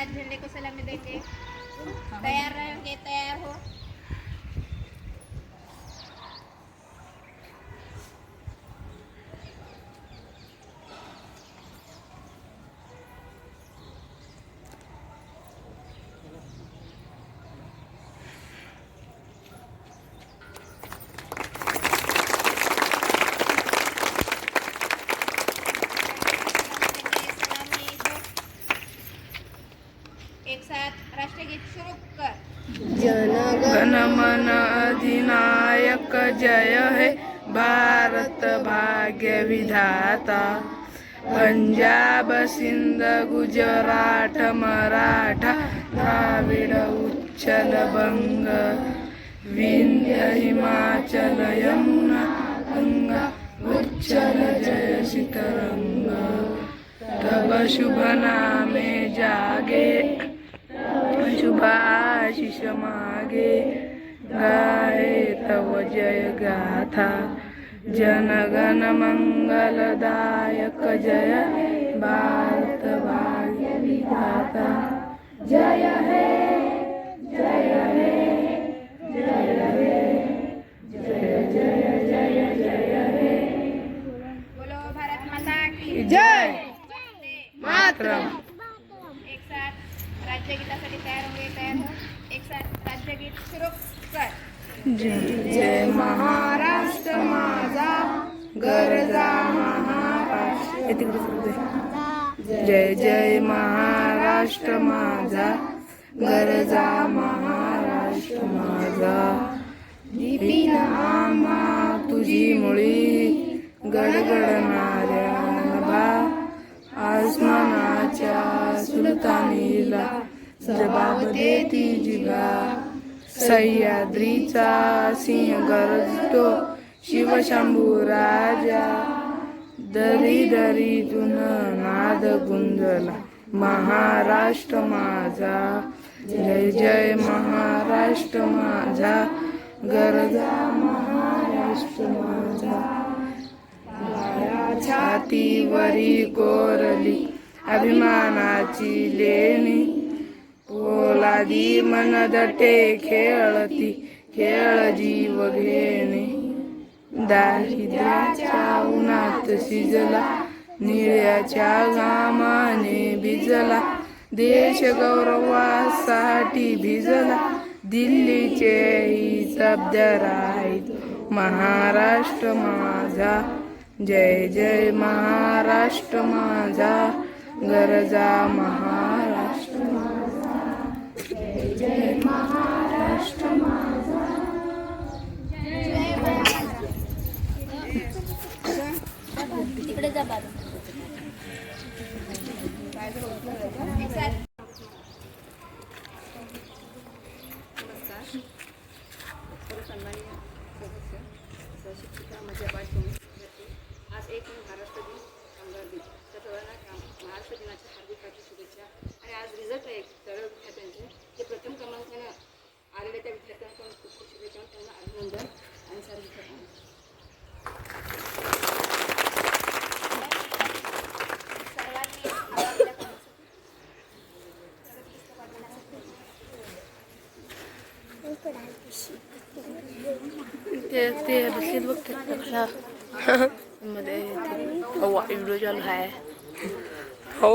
आज झंडे को सलामी देंगे तैयार रहेंगे तैयार हो. गणमन अधिनायक जय हे भारत भाग्य विधाता। पंजाब सिंध गुजराठ मराठा द्राविड उच्छल बंग विंध्य हिमाचल यमुना गंगा उच्चल जय शितरंग तब शुभ नामे जागे शुभाशिष मागे गाये तव जय गाथा। जनगण मंगलदायक जय। भारत भाग्य विधाता जय हे जय हे जय हे जय जय जय जय हे। बोलो भारत माता की जय। मातरम। तयार तयार हो. एक राज्यगीत सुरू कर. जय जय महाराष्ट्र माझा गरजा महाराष्ट्र. जय जय महाराष्ट्र माझा गरजा महाराष्ट्र माझा. दीपिन आमा तुझी मुळी गडगडणाऱ्या नभा आसमानाच्या सुलतानीला जबाब देती जिगा. सह्याद्रीचा सिंह गरजतो शिवशंभू राजा. दरी दरीतून नाद गुंजला महाराष्ट्र माझा. जय जय महाराष्ट्र माझा. गरजा महाराष्ट्र माझा. छातीवरी कोरली अभिमानाची लेणी. ओलादी मनदटे खेळती खेळ जीव घेणे. दारिद्र्याच्या उन्हात शिजला निळ्याच्या घामाने भिजला. देश गौरवासाठी भिजला दिल्लीचे ही शब्दर आहेत महाराष्ट्र माझा जय जय महाराष्ट्र माझा गरजा महाराष्ट्र. शिक्षिका माझ्या पाठवून आज एक मे महाराष्ट्र दिन कामगार दिन त्या सर्वांना काम महाराष्ट्र दिनाच्या हार्दिक हार्दिक शुभेच्छा आणि आज रिझल्ट आहे सर्व विद्यार्थ्यांचे जे प्रथम क्रमांकाने आलेल्या त्या विद्यार्थ्यांकडून खूप खूप शुभेच्छा त्यांना अभिनंदन आणि सर्व विद्यार्थ्यांना सर्वांनी आपापल्या कामासाठी ते ते बसलीत बघ ते कशा मध्ये व्हिडिओ चालू आहे हो